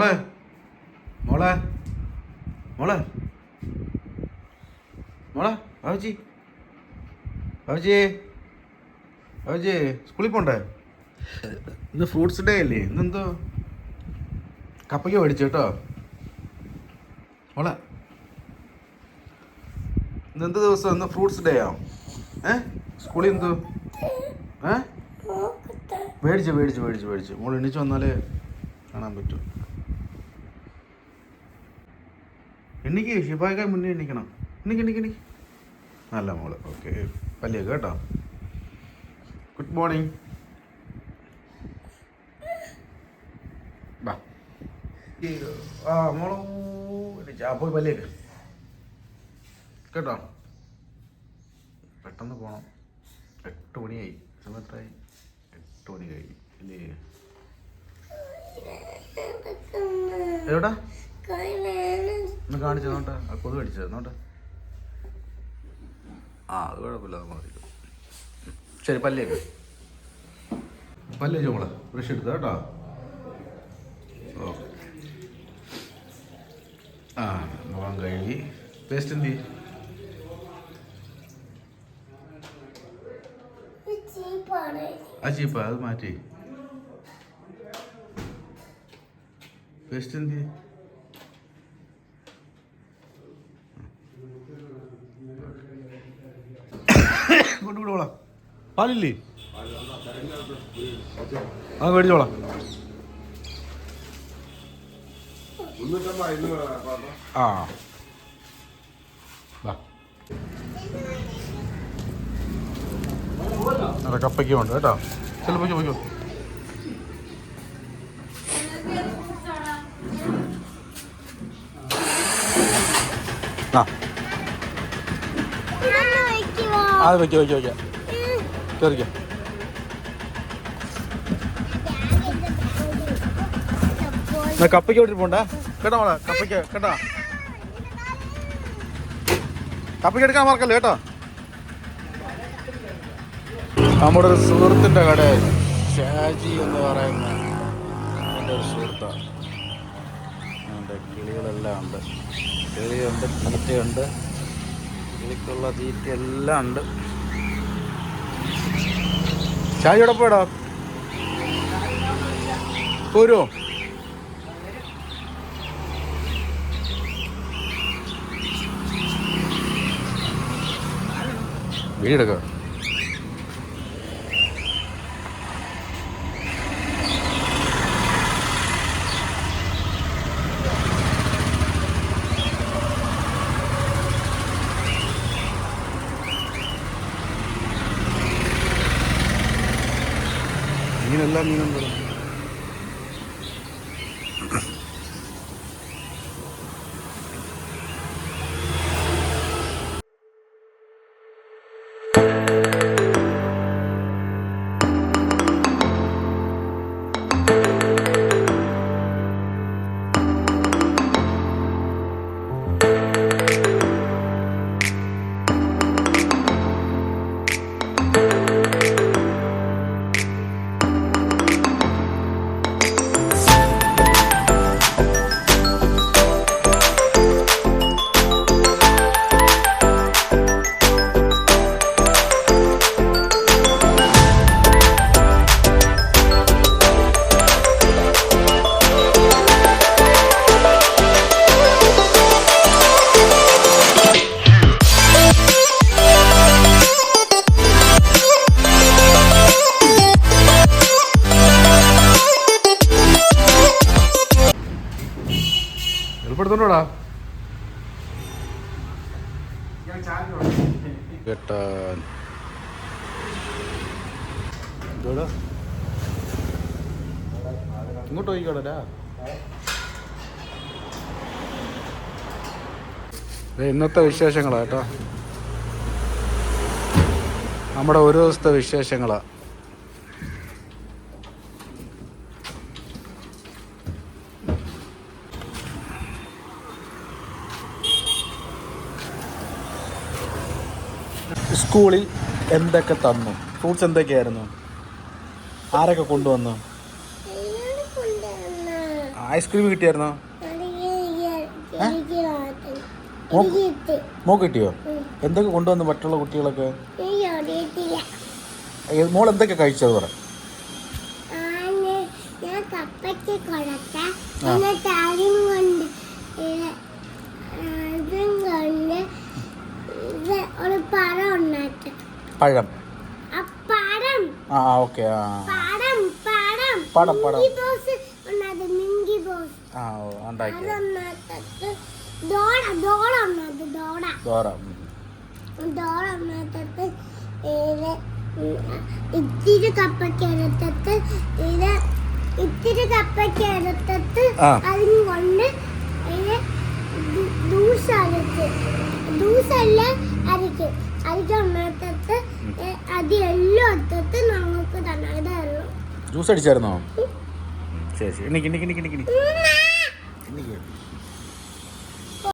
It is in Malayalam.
മോളെ മോളെ. മോളെ. മോളെ ബാബുജി. ബാബുജി. ബാബുജി സ്കൂളിൽ പോണ്ടേ? ഇന്ന് ഫ്രൂട്ട്സ് ഡേ അല്ലേ? ഇന്നെന്തോ കപ്പയ്ക്ക് മേടിച്ചു കേട്ടോ. മോളെ. ഇന്ന് എന്ത് ദിവസം? ഇന്ന് ഫ്രൂട്ട്സ് ഡേ ആ ഏ? സ്കൂളിൽ എന്തോ? ഏ? മേടിച്ചു മേടിച്ചു മേടിച്ചു മേടിച്ചു. മോൾ എണീച്ച് വന്നാലേ കാണാൻ പറ്റും. എണ്ണിക്ക് ഷിബായിക്കാൻ മുന്നേ എണ്ണിക്കണം എണ്ണിക്ക് എണ്ണിക്ക് എണ്ണിക്ക് നല്ല മോൾ. ഓക്കെ. പല്ലിയൊക്കെ കേട്ടോ. ഗുഡ് മോർണിംഗ് ആ മോളോ. പോയി പല്ലിയൊക്കെ. കേട്ടോ? പെട്ടെന്ന് പോകണം എട്ട് മണിയായി. സമയത്തായി എട്ട് മണി കഴിഞ്ഞു. അല്ലേ? എവിടാ? കാണിച്ചു നോട്ടെ കൊതു കടിച്ചത് നോട്ടെ. ആ അത് കുഴപ്പമില്ല അത് ശരി പല്ലേക്ക് പല്ലേ ചോളെ ബ്രഷ് എടുത്ത കേട്ടോ? ഓക്കെ. ആ മുഖം കഴുകി. പേസ്റ്റ് എന്ത് ആ ചീപ്പ അത് മാറ്റി. പേസ്റ്റ് എന്തി കൊണ്ടുവിടോളാം. പാലില്ലേ? ആ മേടിച്ചോളാം. ആ. അതെ കപ്പയ്ക്ക് ഉണ്ട് കേട്ടോ. ചിലപ്പോൾ ചോദിക്കോ ആ അത് വെക്ക വെക്ക വെക്ക. കയറിക്ക കപ്പയ്ക്ക് വിട്ടിട്ട് പോണ്ട? കേട്ടോ മോളെ കപ്പയ്ക്ക് കേട്ടോ. കപ്പയ്ക്ക് എടുക്കാൻ മറക്കല്ലേ കേട്ടോ? നമ്മുടെ ഒരു സുഹൃത്തിന്റെ കട ഷാജി എന്ന് പറയുന്ന എന്റെ ഒരു സുഹൃത്താണ് എന്റെ കിളികളെല്ലാം ഉണ്ട്. കിളിയുണ്ട് തീറ്റയുണ്ട്. കിളിക്കുള്ള തീറ്റ എല്ലാം ഉണ്ട്. ചായ പോയടാ? പോരുമോ വീടെടുക്കാം. ಎಲ್ಲ ನೀನೊಂದು എളുപ്പെടുത്തോണ്ടോടാ കേട്ടാൻ. എന്തോടാ ഇങ്ങോട്ട് പോയിക്കോടാ ഇന്നത്തെ വിശേഷങ്ങളാ കേട്ടോ. നമ്മുടെ ഒരു ദിവസത്തെ വിശേഷങ്ങളാ. സ്കൂളിൽ എന്തൊക്കെ തന്നു? ഫ്രൂട്ട്സ് എന്തൊക്കെയായിരുന്നു? ആരൊക്കെ കൊണ്ടുവന്നു? ഐസ്ക്രീം കിട്ടിയായിരുന്നോ. മോക്ക് കിട്ടിയോ? എന്തൊക്കെ കൊണ്ടുവന്നു മറ്റുള്ള കുട്ടികളൊക്കെ? മോൾ എന്തൊക്കെ കഴിച്ചത് പറ. ഞാൻ കപ്പയ്ക്ക് കൊടുത്ത ആ. എന്നിട്ട് അതും കൊണ്ട് ഇത് അതും കൊണ്ട് ഇത് ഒരു പഴം ഉണ്ടാക്കി പഴം. ആ ഓക്കെ ആ. പടം, പടം. ആ ഉണ്ടാക്കി ദോറ ഇത്തിരി കപ്പയ്ക്ക് എടുത്തിട്ട് ഇത് ഇത്തിരി കപ്പയ്ക്ക് എടുത്തിട്ട് ആ. അതും കൊണ്ട് ദൂസ് അരച്ച് ദൂസല്ല അരിക്കും ജ്യൂസ് അടിച്ചായിരുന്നോ? ശരി ശരി. എനിക്ക് എനിക്ക് എനിക്ക് എനിക്ക് എനിക്ക്